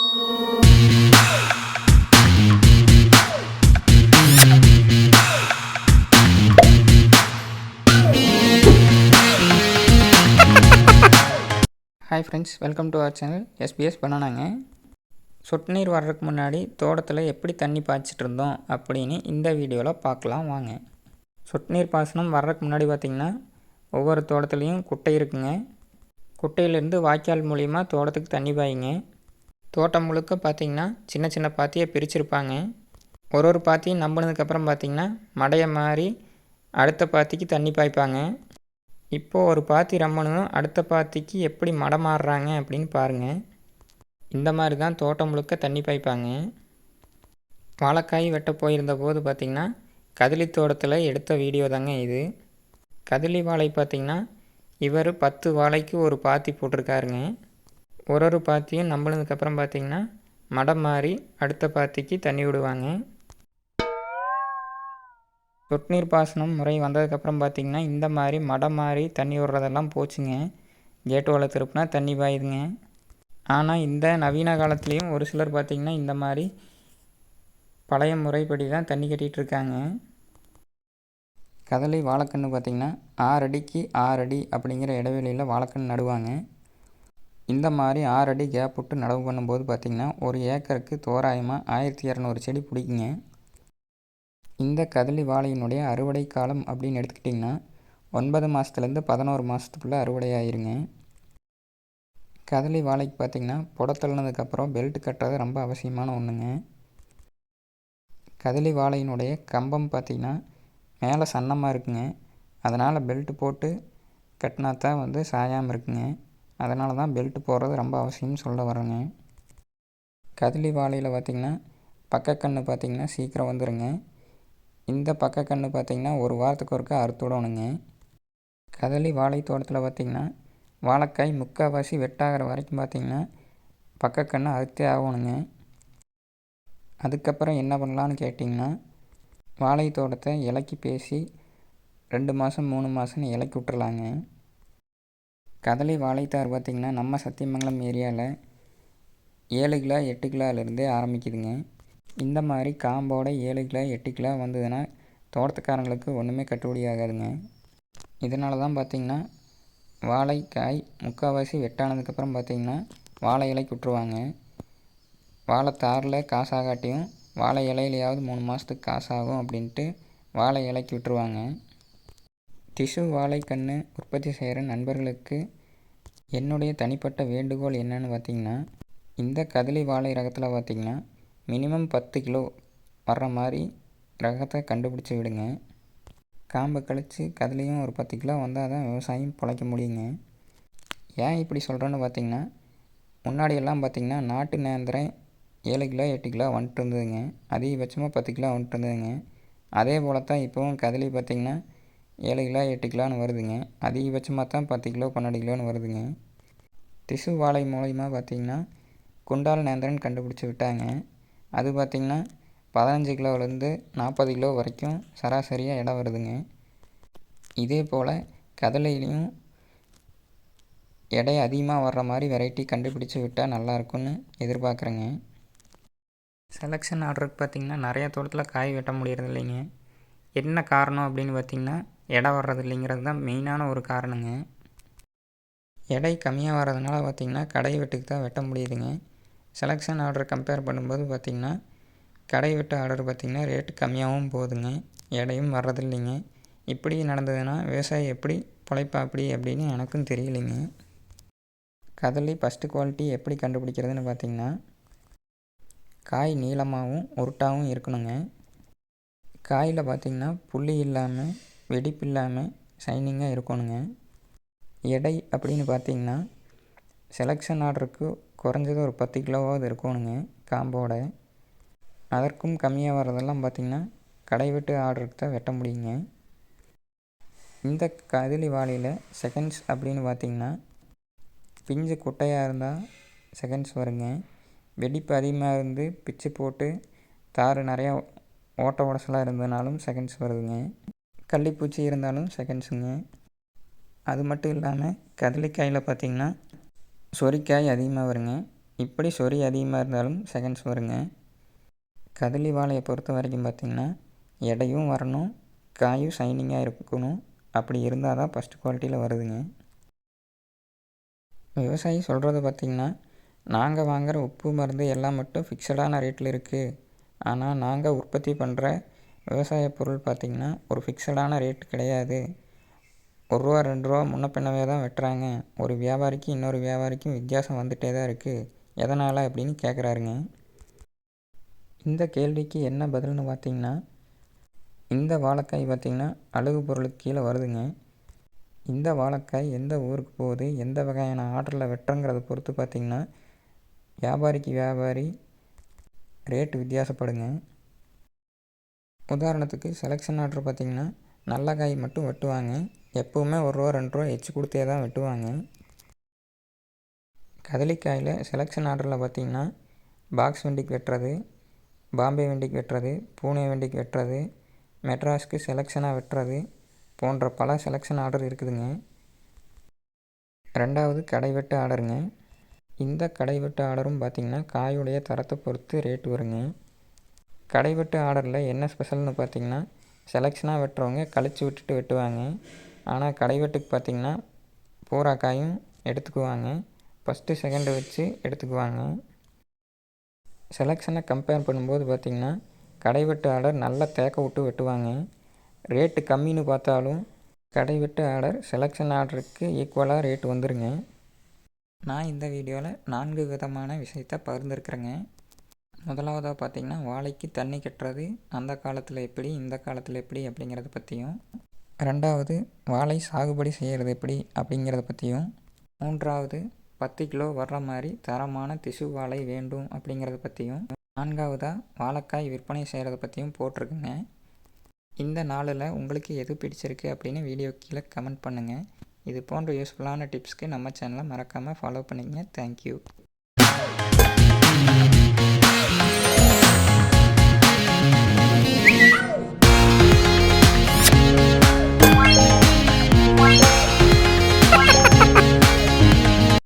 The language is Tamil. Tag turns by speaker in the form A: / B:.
A: Hi friends welcome to our channel SPS பண்ணனாங்க சொட்டு நீர் வர்றதுக்கு முன்னாடி தோட்டத்தில் எப்படி தண்ணி பாய்ச்சிட்டு இருந்தோம் அப்படின்னு இந்த வீடியோவில் பார்க்கலாம் வாங்க. சொட்டு நீர் பாசனம் வர்றதுக்கு முன்னாடி பார்த்திங்கன்னா ஒவ்வொரு தோட்டத்துலேயும் குட்டை இருக்குங்க. குட்டையிலேருந்து வாய்க்கால் மூலிமா தோட்டத்துக்கு தண்ணி பாயுங்க. தோட்டம் முழுக்க பார்த்திங்கன்னா சின்ன சின்ன பாத்தியை பிரிச்சிருப்பாங்க. ஒரு ஒரு பாத்தியும் நம்பினதுக்கப்புறம் பார்த்திங்கன்னா மடையை மாறி அடுத்த பாத்திக்கு தண்ணி பாய்ப்பாங்க. இப்போது ஒரு பாத்தி ரம்மனும் அடுத்த பாத்திக்கு எப்படி மடம் மாறுறாங்க அப்படின்னு பாருங்கள் இந்த மாதிரி தான் தோட்டம் முழுக்க தண்ணி பாய்ப்பாங்க. வாழைக்காய் வெட்ட போயிருந்த போது பார்த்திங்கன்னா கதலி தோட்டத்தில் எடுத்த வீடியோ தாங்க இது. கதலி வாழை பார்த்திங்கன்னா இவர் பத்து வாழைக்கு ஒரு பாத்தி போட்டிருக்காருங்க. ஒரு ஒரு பாத்தியும் நம்பினதுக்கப்புறம் பார்த்திங்கன்னா மடம் மாறி அடுத்த பாத்திக்கு தண்ணி விடுவாங்க. சொட்டு நீர் பாசனம் முறை வந்ததுக்கப்புறம் பார்த்திங்கன்னா இந்த மாதிரி மடம் மாறி தண்ணி விடுறதெல்லாம் போச்சுங்க. கேட்டு வலை திருப்பினா தண்ணி பாயுதுங்க. ஆனால் இந்த நவீன காலத்துலேயும் ஒரு சிலர் பார்த்திங்கன்னா இந்த மாதிரி பழைய முறைப்படி தான் தண்ணி கட்டிகிட்டு இருக்காங்க கதலை வாழைக்கன்று பார்த்திங்கன்னா ஆறு அடிக்கு ஆறு அடி அப்படிங்கிற இடைவெளியில் வாழைக்கன்று நடுவாங்க. இந்த மாதிரி ஆறு அடி கேப் விட்டு நடவு பண்ணும்போது பார்த்திங்கன்னா ஒரு ஏக்கருக்கு தோராயமாக ஆயிரத்தி இரநூறு செடி பிடிக்குங்க. இந்த கதளி வாழையினுடைய அறுவடை காலம் அப்படின்னு எடுத்துக்கிட்டிங்கன்னா ஒன்பது மாதத்துலேருந்து பதினோரு மாதத்துக்குள்ளே அறுவடை ஆயிருங்க கதளி வாழைக்கு பார்த்திங்கன்னா புடத்தள்ளினதுக்கப்புறம் பெல்ட் கட்டுறது ரொம்ப அவசியமான ஒன்றுங்க கதளி வாழையினுடைய கம்பம் பார்த்திங்கன்னா மேலே சன்னமாக இருக்குங்க. அதனால் பெல்ட் போட்டு கட்டினா தான் வந்து சாயாமல் இருக்குங்க. அதனால தான் பெல்ட்டு போடுறது ரொம்ப அவசியம்னு சொல்ல வரேங்க. கதலி வாழையில் பார்த்திங்கன்னா பக்கக்கன்று பார்த்திங்கன்னா சீக்கிரம் வந்துடுங்க இந்த பக்க கன்று பார்த்திங்கன்னா ஒரு வாரத்துக்கு ஒருக்கா அறுத்துடணுங்க கதலி வாழை தோட்டத்தில் பார்த்திங்கன்னா வாழைக்காய் முக்கால்வாசி வெட்டாகிற வரைக்கும் பார்த்திங்கன்னா பக்கக்கன்று அறுத்தே ஆகணுங்க. அதுக்கப்புறம் என்ன பண்ணலான்னு கேட்டிங்கன்னா வாழை தோட்டத்தை இலக்கி பேசி ரெண்டு மாதம் மூணு மாதம்னு இலக்கி விட்டுறலாங்க. கதளி வாழைத்தார் பார்த்திங்கன்னா நம்ம சத்தியமங்கலம் ஏரியாவில் ஏழு கிலோ எட்டு கிலோலேருந்தே ஆரம்பிக்குதுங்க. இந்த மாதிரி காம்போட ஏழு கிலோ எட்டு கிலோ வந்ததுன்னா தோட்டத்துக்காரங்களுக்கு ஒன்றுமே கட்டுப்படி ஆகாதுங்க. இதனால தான் பார்த்திங்கன்னா வாழைக்காய் முக்கால்வாசி வெட்டானதுக்கப்புறம் பார்த்திங்கன்னா வாழை இலைக்கு விட்ருவாங்க வாழைத்தாரில் காசாகாட்டியும் வாழை இலையிலையாவது மூணு மாதத்துக்கு காசாகும் அப்படின்ட்டு வாழை இலைக்கு விட்டுருவாங்க. டிஷ்யூ வாழைக்கண்ணு உற்பத்தி செய்கிற நண்பர்களுக்கு என்னுடைய தனிப்பட்ட வேண்டுகோள் என்னன்னு பார்த்திங்கன்னா இந்த கதலி வாழை ரகத்தில் பார்த்திங்கன்னா மினிமம் பத்து கிலோ வர்ற மாதிரி ரகத்தை கண்டுபிடிச்சி விடுங்க. காம்பை கழித்து கதுலேயும் ஒரு பத்து கிலோ வந்தால் தான் விவசாயம் பிழைக்க முடியுங்க. ஏன் இப்படி சொல்கிறேன்னு பார்த்தீங்கன்னா முன்னாடியெல்லாம் பார்த்திங்கன்னா நாட்டு நேந்திரம் ஏழு கிலோ எட்டு கிலோ வந்துட்டு இருந்ததுங்க. அதிகபட்சமாக பத்து கிலோ வந்துட்டு இருந்ததுங்க. அதே போல் தான் இப்போவும் கதலி பார்த்திங்கன்னா ஏழு கிலோ எட்டு கிலோன்னு வருதுங்க. அதிகபட்சமாக தான் பத்து கிலோ பன்னெண்டு கிலோன்னு வருதுங்க. திசு வாழை மூலயமா பார்த்திங்கன்னா குண்டால் நேந்திரன் கண்டுபிடிச்சி விட்டாங்க. அது பார்த்திங்கன்னா பதினஞ்சு கிலோவிலேருந்து நாற்பது கிலோ வரைக்கும் சராசரியாக இடம் வருதுங்க. இதே போல் கதலையிலையும் எடை அதிகமாக வர்ற மாதிரி வெரைட்டி கண்டுபிடிச்சி விட்டால் நல்லாயிருக்குன்னு எதிர்பார்க்குறேங்க. செலெக்ஷன் ஆர்டருக்கு பார்த்திங்கன்னா நிறையா தோட்டத்தில் காய் வெட்ட முடியறது இல்லைங்க என்ன காரணம் அப்படின்னு பார்த்திங்கன்னா எடை வர்றது இல்லைங்கிறது தான் மெயினான ஒரு காரணங்க. எடை கம்மியாக வர்றதுனால பார்த்திங்கன்னா கடை வெட்டுக்கு தான் வெட்ட முடியுதுங்க. செலெக்ஷன் ஆர்டர் கம்பேர் பண்ணும்போது பார்த்திங்கன்னா கடை வெட்டு ஆர்டர் பார்த்திங்கன்னா ரேட்டு கம்மியாகவும் போகுதுங்க. எடையும் வர்றதில்லைங்க. இப்படி நடந்ததுன்னா விவசாயி எப்படி பிழைப்பா அப்படி அப்படின்னு எனக்கும் தெரியலைங்க. கதலி ஃபஸ்ட்டு குவாலிட்டி எப்படி கண்டுபிடிக்கிறதுன்னு பார்த்திங்கன்னா காய் நீளமாகவும் உருட்டாகவும் இருக்கணுங்க. காயில் பார்த்திங்கன்னா புள்ளி இல்லாமல் வெடிப்பு இல்லாமல் ஷைனிங்காக இருக்கணுங்க. எடை அப்படின்னு பார்த்தீங்கன்னா செலெக்ஷன் ஆர்டருக்கு குறைஞ்சது ஒரு பத்து கிலோவாவது இருக்கணுங்க காம்போட அதற்கும் கம்மியாக வர்றதெல்லாம் பார்த்திங்கன்னா கடை விட்டு ஆர்டருக்கு தான் வெட்ட முடியுங்க. இந்த கதிலி வாழையில் செகண்ட்ஸ் அப்படின்னு பார்த்திங்கன்னா பிஞ்சு குட்டையாக இருந்தால் செகண்ட்ஸ் வருங்க. வெடிப்பு அதிகமாக இருந்து பிச்சு போட்டு தார் நிறையா ஓட்ட உடசலாக இருந்ததுனாலும் செகண்ட்ஸ் வருதுங்க. கள்ளிப்பூச்சி இருந்தாலும் செகண்ட்ஸுங்க. அது மட்டும் இல்லாமல் கதலிக்காயில் பார்த்திங்கன்னா சொரிக்காய் அதிகமாக வருங்க. இப்படி சொறி அதிகமாக இருந்தாலும் செகண்ட்ஸ் வருங்க. கதலி வாழையை பொறுத்த வரைக்கும் பார்த்திங்கன்னா எடையும் வரணும் காயும் ஷைனிங்காக இருக்கணும். அப்படி இருந்தால் தான் ஃபஸ்ட் குவாலிட்டியில் வருதுங்க. விவசாயி சொல்கிறது பார்த்திங்கன்னா நாங்கள் வாங்குகிற உப்பு மருந்து எல்லாம் மட்டும் ஃபிக்ஸடான ரேட்டில் இருக்குது ஆனால் நாங்கள் உற்பத்தி பண்ணுற விவசாய பொருள் பார்த்திங்கன்னா ஒரு ஃபிக்ஸடான ரேட் கிடையாது. ஒரு ரூபா ரெண்டு ரூபா முன்ன பின்னவே தான் வெட்டுறாங்க. ஒரு வியாபாரிக்கு இன்னொரு வியாபாரிக்கும் வித்தியாசம் வந்துகிட்டே தான் இருக்குது எதனால் அப்படின்னு கேட்குறாருங்க இந்த கேள்விக்கு என்ன பதில்னு பார்த்தீங்கன்னா இந்த வாழைக்காய் பார்த்திங்கன்னா அழகு பொருளுக்கு கீழே வருதுங்க. இந்த வாழைக்காய் எந்த ஊருக்கு போகுது எந்த வகையான ஆர்டரில் வெட்டுறங்கிறத பொறுத்து பார்த்திங்கன்னா வியாபாரிக்கு வியாபாரி ரேட் வித்தியாசப்படுங்க. உதாரணத்துக்கு செலெக்ஷன் ஆர்டர் பார்த்திங்கன்னா நல்ல காய் மட்டும் வெட்டுவாங்க. எப்போவுமே ஒரு ரூபா ரெண்டு ரூபா எச்சு கொடுத்தே தான் வெட்டுவாங்க. கதலிக்காயில் செலெக்ஷன் ஆர்டரில் பார்த்திங்கன்னா பாக்ஸ் வண்டிக்கு வெட்டுறது பாம்பே வண்டிக்கு வெட்டுறது பூனே வண்டிக்கு வெட்டுறது மெட்ராஸ்க்கு செலெக்ஷனாக வெட்டுறது போன்ற பல செலெக்ஷன் ஆர்டர் இருக்குதுங்க. ரெண்டாவது கடை வெட்டு ஆர்டருங்க இந்த கடை வெட்டு ஆர்டரும் பார்த்திங்கன்னா காயுடைய தரத்தை பொறுத்து ரேட் வருங்க. கடை வெட்டு ஆர்டரில் என்ன ஸ்பெஷல்னு பார்த்திங்கன்னா செலெக்ஷனாக வெட்டுறவங்க கழிச்சு விட்டுட்டு வெட்டுவாங்க. ஆனால் கடை வெட்டுக்கு பார்த்திங்கன்னா பூரா காயும் எடுத்துக்குவாங்க. ஃபஸ்ட்டு செகண்டு வச்சு எடுத்துக்குவாங்க. செலெக்ஷனை கம்பேர் பண்ணும்போது பார்த்திங்கன்னா கடை வெட்டு ஆர்டர் நல்லா தேக்க விட்டு வெட்டுவாங்க. ரேட்டு கம்மின்னு பார்த்தாலும் கடை வெட்டு ஆர்டர் செலெக்ஷன் ஆர்டருக்கு ஈக்குவலாக ரேட் வந்துருங்க. நான் இந்த வீடியோவில் நான்கு விதமான விஷயத்த பகிர்ந்துருக்குறேங்க. முதலாவதாக பார்த்திங்கன்னா வாழைக்கு தண்ணி கட்டுறது அந்த காலத்தில் எப்படி இந்த காலத்தில் எப்படி அப்படிங்கிறத பற்றியும் ரெண்டாவது வாழை சாகுபடி செய்கிறது எப்படி அப்படிங்கிறத பற்றியும் மூன்றாவது பத்து கிலோ வர்ற மாதிரி தரமான திசு வாழை வேண்டும் அப்படிங்கிறத பற்றியும் நான்காவதாக வாழைக்காய் விற்பனை செய்கிறத பற்றியும் போட்டிருக்குங்க. இந்த நாளில் உங்களுக்கு எது பிடிச்சிருக்கு அப்படின்னு வீடியோ கீழே கமெண்ட் பண்ணுங்கள் இது போன்ற யூஸ்ஃபுல்லான டிப்ஸ்க்கு நம்ம சேனலை மறக்காமல் ஃபாலோ பண்ணிங்க தேங்க்யூ